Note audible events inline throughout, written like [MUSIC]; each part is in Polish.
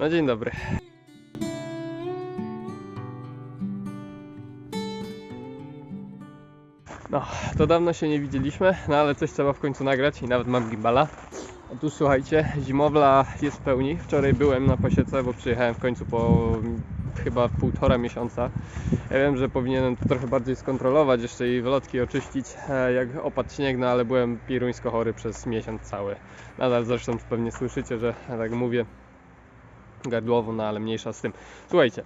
No dzień dobry. No, to dawno się nie widzieliśmy, no ale coś trzeba w końcu nagrać i nawet mam gimbala. Otóż słuchajcie, zimowla jest w pełni. Wczoraj byłem na pasiece, bo przyjechałem w końcu po chyba półtora miesiąca. Ja wiem, że powinienem to trochę bardziej skontrolować, jeszcze i wylotki oczyścić, e, jak opadł śnieg, no ale byłem pieruńsko chory przez miesiąc cały. Nadal zresztą pewnie słyszycie, że tak mówię gardłowo, no ale mniejsza z tym. Słuchajcie,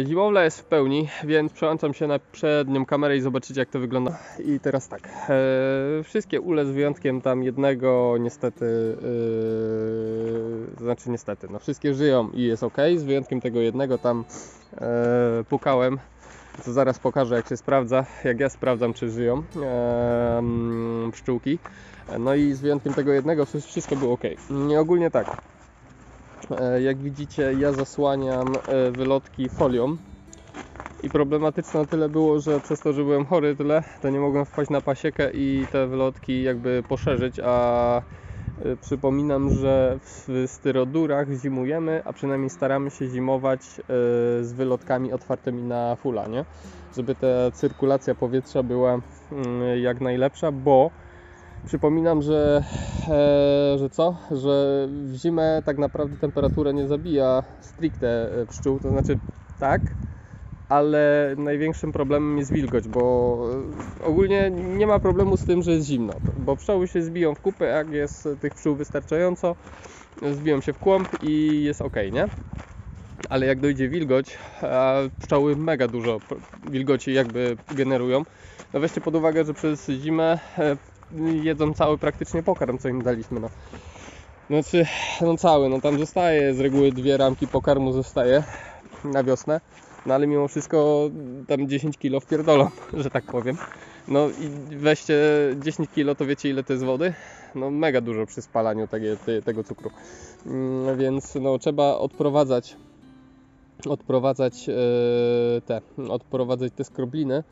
e, zimowla jest w pełni, więc przełączam się na przednią kamerę i zobaczycie jak to wygląda. I teraz tak, e, wszystkie ule z wyjątkiem tam jednego niestety, to znaczy niestety, no wszystkie żyją i jest ok, z wyjątkiem tego jednego tam e, pukałem. To zaraz pokażę jak się sprawdza, jak ja sprawdzam czy żyją mm, pszczółki. No i z wyjątkiem tego jednego wszy- wszystko było ok. Nie ogólnie tak. E, Jak widzicie, ja zasłaniam e, wylotki folią. I problematyczne tyle było, że przez to, że byłem chory tyle, to nie mogłem wpaść na pasiekę i te wylotki jakby poszerzyć, a e, przypominam, że w styrodurach zimujemy, a przynajmniej staramy się zimować z wylotkami otwartymi na fula, nie? Żeby ta cyrkulacja powietrza była mm, jak najlepsza, bo Przypominam, że, e, że co? Że w zimę tak naprawdę temperatura nie zabija stricte e, pszczół, to znaczy tak, ale największym problemem jest wilgoć, bo e, ogólnie nie ma problemu z tym, że jest zimno, bo pszczoły się zbiją w kupę, jak jest tych pszczół wystarczająco, zbiją się w kłąb i jest ok, nie? Ale jak dojdzie wilgoć, a pszczoły mega dużo wilgoci jakby generują, no weźcie pod uwagę, że przez zimę e, jedzą cały praktycznie pokarm, co im daliśmy. No. Znaczy, no cały, no tam zostaje z reguły dwie ramki pokarmu zostaje na wiosnę, no ale mimo wszystko tam 10 kilo wpierdolą, [LAUGHS] że tak powiem. No i weźcie 10 kilo, to wiecie ile to jest wody? No mega dużo przy spalaniu tego, te- tego cukru. Mm, Więc no trzeba odprowadzać odprowadzać e, te, odprowadzać te skrobliny.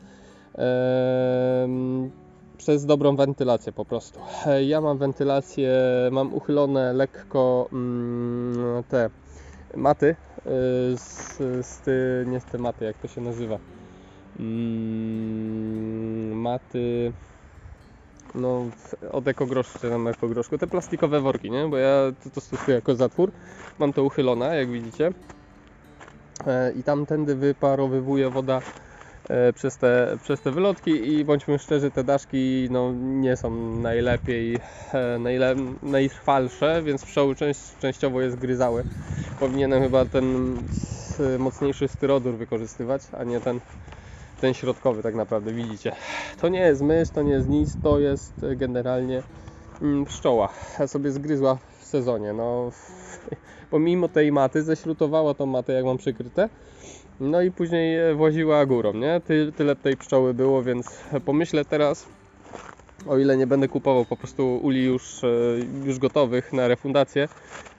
Przez dobrą wentylację po prostu. Ja mam wentylację, mam uchylone lekko mm, te maty, y, z, z ty, nie z te maty, jak to się nazywa? Mm, maty, no od ekogroszku, czy tam ekogroszku, te plastikowe worki, nie? Bo ja to, to stosuję jako zatwór, mam to uchylone, jak widzicie. E, I tamtędy wyparowywuje woda przez te, przez te wylotki i bądźmy szczerzy, te daszki no, nie są najlepiej, e, najle, najtrwalsze, więc pszczoły część, częściowo je zgryzały. Powinienem chyba ten s- mocniejszy styrodur wykorzystywać, a nie ten, ten środkowy tak naprawdę, widzicie. To nie jest mysz, to nie jest nic, to jest e, generalnie mm, pszczoła. sobie zgryzła sezonie, no [LAUGHS] pomimo tej maty, ześrutowała tą matę jak mam przykryte, no i później właziła górą, nie? Ty, tyle tej pszczoły było, więc pomyślę teraz, o ile nie będę kupował po prostu uli już, e, już gotowych na refundację,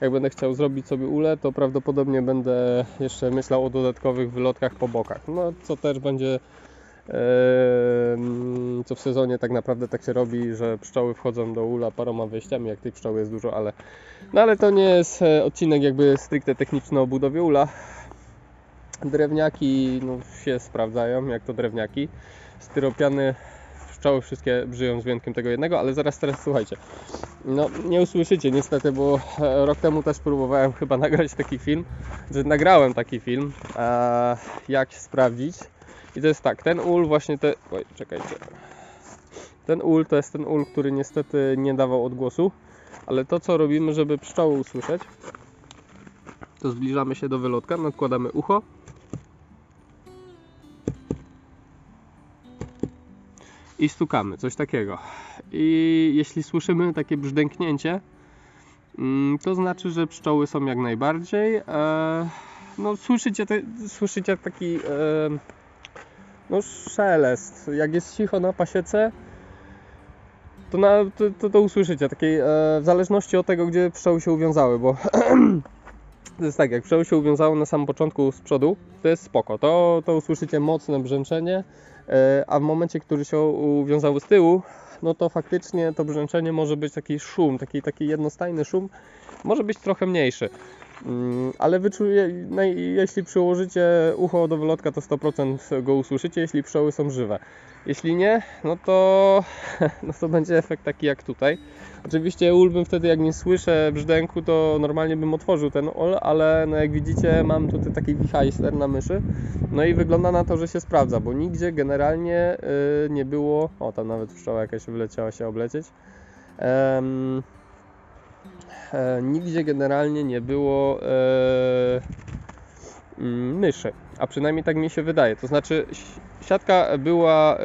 jak będę chciał zrobić sobie ule, to prawdopodobnie będę jeszcze myślał o dodatkowych wylotkach po bokach. No, co też będzie, co w sezonie tak naprawdę tak się robi, że pszczoły wchodzą do ula paroma wejściami, jak tych pszczoł jest dużo, ale, no, ale to nie jest e, odcinek jakby stricte techniczny o budowie ula. Drewniaki no, się sprawdzają, jak to drewniaki. Styropiany pszczoły wszystkie żyją z wyjątkiem tego jednego, ale zaraz teraz słuchajcie. No nie usłyszycie niestety, bo e, rok temu też próbowałem [LAUGHS] chyba nagrać taki film, że nagrałem taki film, jak sprawdzić. I to jest tak, ten ul właśnie te... Oj, czekajcie. Ten ul to jest ten ul, który niestety nie dawał odgłosu, ale to co robimy, żeby pszczoły usłyszeć, to zbliżamy się do wylotka, nakładamy ucho i stukamy, coś takiego. I jeśli słyszymy takie brzdęknięcie, mm, to znaczy, że pszczoły są jak najbardziej. E, no, słyszycie, te, słyszycie taki e, no, szelest. Jak jest cicho na pasiece, to, na, to, to, to usłyszycie. Takiej, e, w zależności od tego, gdzie pszczoły się uwiązały, bo [CLEARS THROAT] to jest tak, jak pszczoły się uwiązały na samym początku z przodu, to jest spoko. To, to usłyszycie mocne brzęczenie, e, a w momencie, który się uwiązały z tyłu, no to faktycznie to brzęczenie może być taki szum, taki, taki jednostajny szum, może być trochę mniejszy. Mm, Ale no jeśli przyłożycie ucho do wylotka, to 100% go usłyszycie, jeśli pszczoły są żywe. Jeśli nie, no to, [LAUGHS] no to będzie efekt taki jak tutaj. Oczywiście ul bym wtedy, jak nie słyszę brzdęku, to normalnie bym otworzył ten ol, ale no jak widzicie, mam tutaj taki wichajster na myszy. No i wygląda na to, że się sprawdza, bo nigdzie generalnie y, nie było. O, tam nawet pszczoła jakaś wyleciała się oblecieć. Nigdzie generalnie nie było e, mm, myszy, a przynajmniej tak mi się wydaje. To znaczy si- siatka była,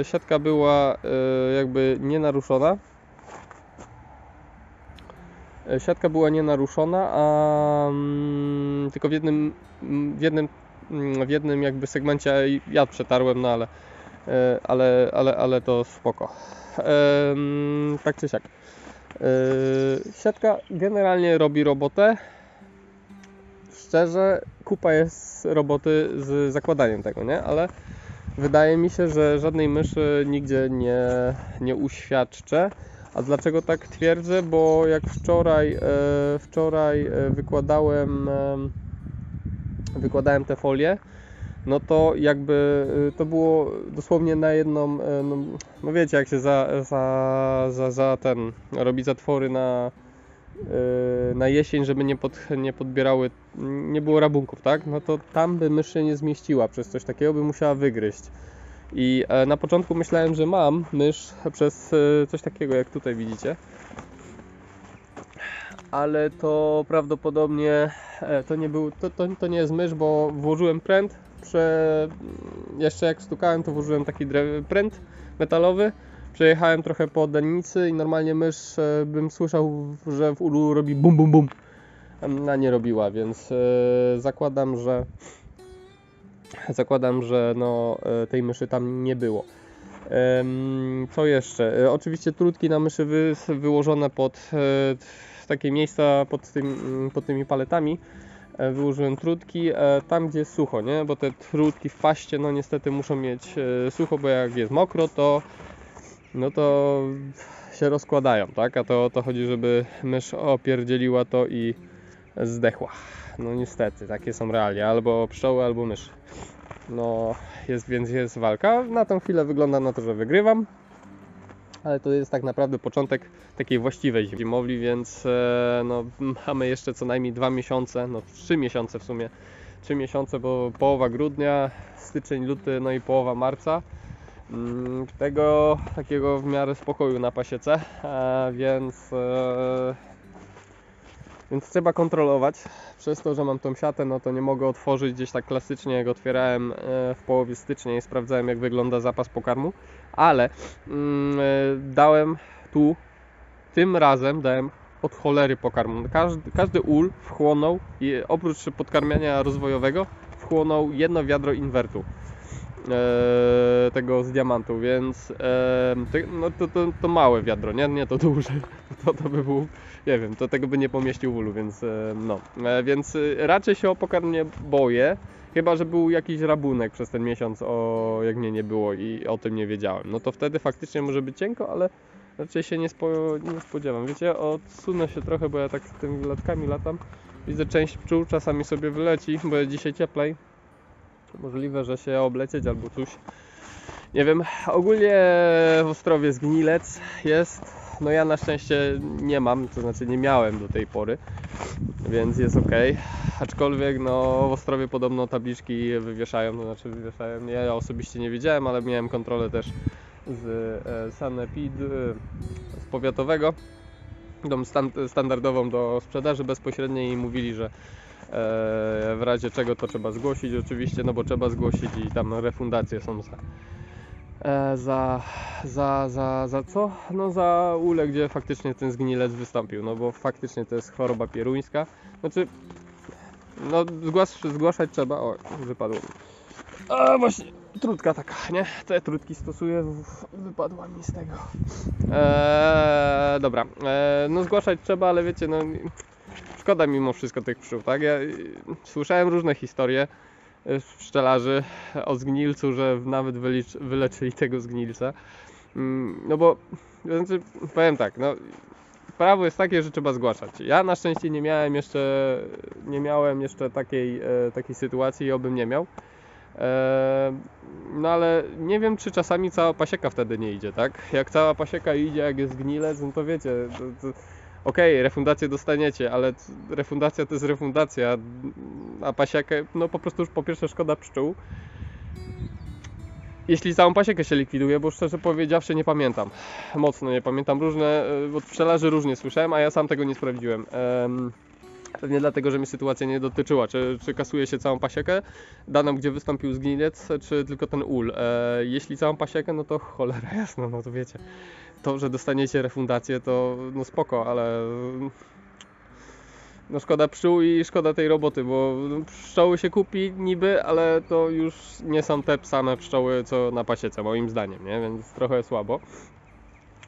e, siatka była e, jakby nienaruszona. E, Siatka była nienaruszona, a mm, tylko w jednym, w jednym, mm, w jednym jakby segmencie ja przetarłem, no ale, e, ale, ale, ale to spoko. Tak czy siak. Yy, Siatka generalnie robi robotę. Szczerze, kupa jest roboty z zakładaniem tego, nie? Ale wydaje mi się, że żadnej myszy nigdzie nie, nie uświadczę. A dlaczego tak twierdzę? Bo jak wczoraj, e, wczoraj e, wykładałem, em, wykładałem te folie, no to jakby y, to było dosłownie na jedną, e, no, no wiecie jak się za, za, za, za ten robi zatwory na, y, na jesień, żeby nie, pod, nie podbierały, nie było rabunków, tak? No to tam by mysz się nie zmieściła przez coś takiego, by musiała wygryźć. I e, na początku myślałem, że mam mysz przez e, coś takiego jak tutaj widzicie. Ale to prawdopodobnie to nie był, to, to, to nie jest mysz, bo włożyłem pręt, prze, jeszcze jak stukałem, to włożyłem taki pręt metalowy. Przejechałem trochę po dennicy i normalnie mysz e, bym słyszał, że w ulu robi bum bum bum. A nie robiła, więc e, zakładam, że zakładam, że no, e, tej myszy tam nie było. Co jeszcze? Oczywiście trutki na myszy wy, wyłożone pod takie miejsca pod, tym, pod tymi paletami. E, Wyłożyłem trutki e, tam, gdzie jest sucho, nie? Bo te trutki w paście, no niestety muszą mieć e, sucho, bo jak jest mokro, to no to się rozkładają, tak? A to o to chodzi, żeby mysz opierdzieliła to i zdechła. No niestety, takie są realia. Albo pszczoły, albo myszy. No, jest, więc jest walka. Na tą chwilę wygląda na to, że wygrywam. Ale to jest tak naprawdę początek takiej właściwej zimowli, więc e, no, mamy jeszcze co najmniej dwa miesiące, no trzy miesiące w sumie. Trzy miesiące, bo połowa grudnia, styczeń, luty, no i połowa marca. Mm, Tego takiego w miarę spokoju na pasiece, e, więc e, więc trzeba kontrolować. Przez to, że mam tą siatę, no to nie mogę otworzyć gdzieś tak klasycznie, jak otwierałem e, w połowie stycznia i sprawdzałem, jak wygląda zapas pokarmu. Ale mm, e, dałem tu, tym razem dałem od cholery pokarmu. Każdy, każdy ul wchłonął, oprócz podkarmiania rozwojowego, wchłonął jedno wiadro inwertu e, tego z diamantu, więc e, no to, to, to małe wiadro, nie, nie to duże, [LAUGHS] to, to by był, nie wiem, to tego by nie pomieścił w ulu, więc e, no, e, więc e, raczej się o pokarm nie boję, chyba, że był jakiś rabunek przez ten miesiąc, o, jak mnie nie było i o tym nie wiedziałem, no to wtedy faktycznie może być cienko, ale raczej się nie, spo, nie spodziewam, wiecie, odsunę się trochę, bo ja tak tymi lotkami latam, widzę część pszczół czasami sobie wyleci, bo jest dzisiaj cieplej, Możliwe, że się oblecieć albo coś. Nie wiem. Ogólnie w Ostrowie zgnilec jest. No ja na szczęście nie mam, to znaczy nie miałem do tej pory, więc jest ok. Aczkolwiek no w Ostrowie podobno tabliczki wywieszają, to znaczy wywieszają. Ja osobiście nie wiedziałem, ale miałem kontrolę też z e, Sanepid, e, z powiatowego, tą stan- standardową do sprzedaży bezpośredniej i mówili, że w razie czego to trzeba zgłosić oczywiście, no bo trzeba zgłosić i tam refundacje są za, e, za, za, za, za co? No za ule, gdzie faktycznie ten zgnilec wystąpił, no bo faktycznie to jest choroba pieruńska. Znaczy, no zgłasz, zgłaszać trzeba, o wypadło mi. A właśnie, trutka taka, nie? Te trutki stosuję, wypadła mi z tego. Eee, dobra, eee, no zgłaszać trzeba, ale wiecie, no szkoda mimo wszystko tych pszczół, tak? Ja y, słyszałem różne historie y, pszczelarzy o zgnilcu, że nawet wyleczyli tego zgnilca. Mm, No bo, znaczy, powiem tak, no prawo jest takie, że trzeba zgłaszać. Ja na szczęście nie miałem jeszcze, nie miałem jeszcze takiej, e, takiej sytuacji i obym nie miał. E, no ale nie wiem, czy czasami cała pasieka wtedy nie idzie, tak? Jak cała pasieka idzie, jak jest gnilec, no to wiecie, to, to, okej, refundację dostaniecie, ale refundacja to jest refundacja, a pasiekę, no po prostu już po pierwsze szkoda pszczół. Jeśli całą pasiekę się likwiduje, bo szczerze powiedziawszy nie pamiętam, mocno nie pamiętam, różne, e, od pszczelarzy różnie słyszałem, a ja sam tego nie sprawdziłem. Em, Pewnie dlatego, że mnie sytuacja nie dotyczyła, czy, czy kasuje się całą pasiekę, daną gdzie wystąpił zgnilec, czy tylko ten ul. E, jeśli całą pasiekę, no to cholera jasno, no to wiecie. To, że dostaniecie refundację, to no spoko, ale no szkoda pszczół i szkoda tej roboty, bo pszczoły się kupi niby, ale to już nie są te same pszczoły, co na pasiece, moim zdaniem, nie? Więc trochę słabo.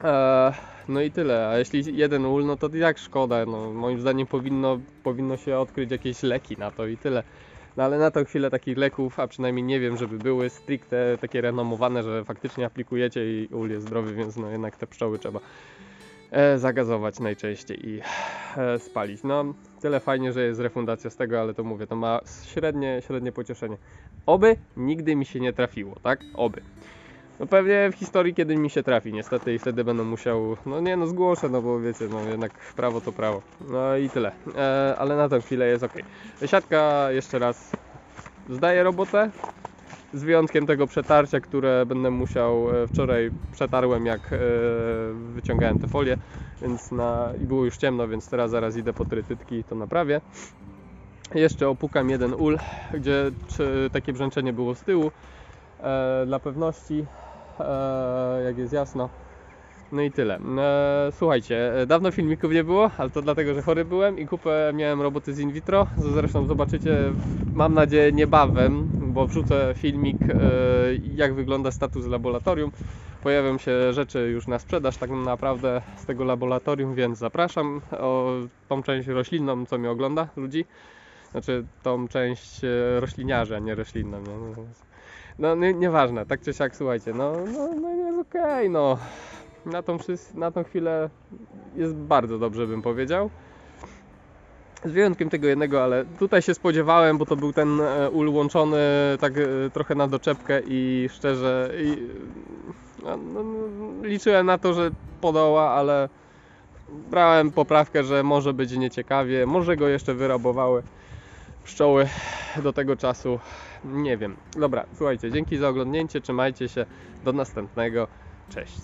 Eee, no i tyle, a jeśli jeden ul, no to jak szkoda, no moim zdaniem powinno, powinno się odkryć jakieś leki na to i tyle. No ale na tą chwilę takich leków, a przynajmniej nie wiem, żeby były stricte takie renomowane, że faktycznie aplikujecie i ul jest zdrowy, więc no jednak te pszczoły trzeba e, zagazować najczęściej i e, spalić. No tyle fajnie, że jest refundacja z tego, ale to mówię, to ma średnie, średnie pocieszenie. Oby nigdy mi się nie trafiło, tak? Oby. No pewnie w historii kiedy mi się trafi niestety i wtedy będę musiał, no nie no zgłoszę, no bo wiecie, no jednak prawo to prawo. No i tyle, e, ale na tę chwilę jest ok. Siatka jeszcze raz zdaje robotę, z wyjątkiem tego przetarcia, które będę musiał, e, wczoraj przetarłem jak e, wyciągałem te folie, więc na, i było już ciemno, więc teraz zaraz idę po trytytki i to naprawię. Jeszcze opukam jeden ul, gdzie takie brzęczenie było z tyłu, e, dla pewności, jak jest jasno. No i tyle. E, słuchajcie, e, dawno filmików nie było, ale to dlatego, że chory byłem i kupę miałem roboty z in vitro. Zresztą zobaczycie, mam nadzieję, niebawem, bo wrzucę filmik, e, jak wygląda status laboratorium. Pojawią się rzeczy już na sprzedaż tak naprawdę z tego laboratorium, więc zapraszam o tą część roślinną, co mnie ogląda, ludzi. Znaczy tą część e, rośliniarzy, a nie roślinną. Nie? No nie, nieważne, tak czy siak, słuchajcie, no, no, no jest okej, no. Na tą, na tą chwilę jest bardzo dobrze, bym powiedział. Z wyjątkiem tego jednego, ale tutaj się spodziewałem, bo to był ten e, ul łączony tak e, trochę na doczepkę i szczerze i, no, no, no, liczyłem na to, że podoła, ale brałem poprawkę, że może być nieciekawie, może go jeszcze wyrabowały pszczoły do tego czasu. Nie wiem. Dobra, słuchajcie, dzięki za oglądnięcie, trzymajcie się, do następnego, cześć.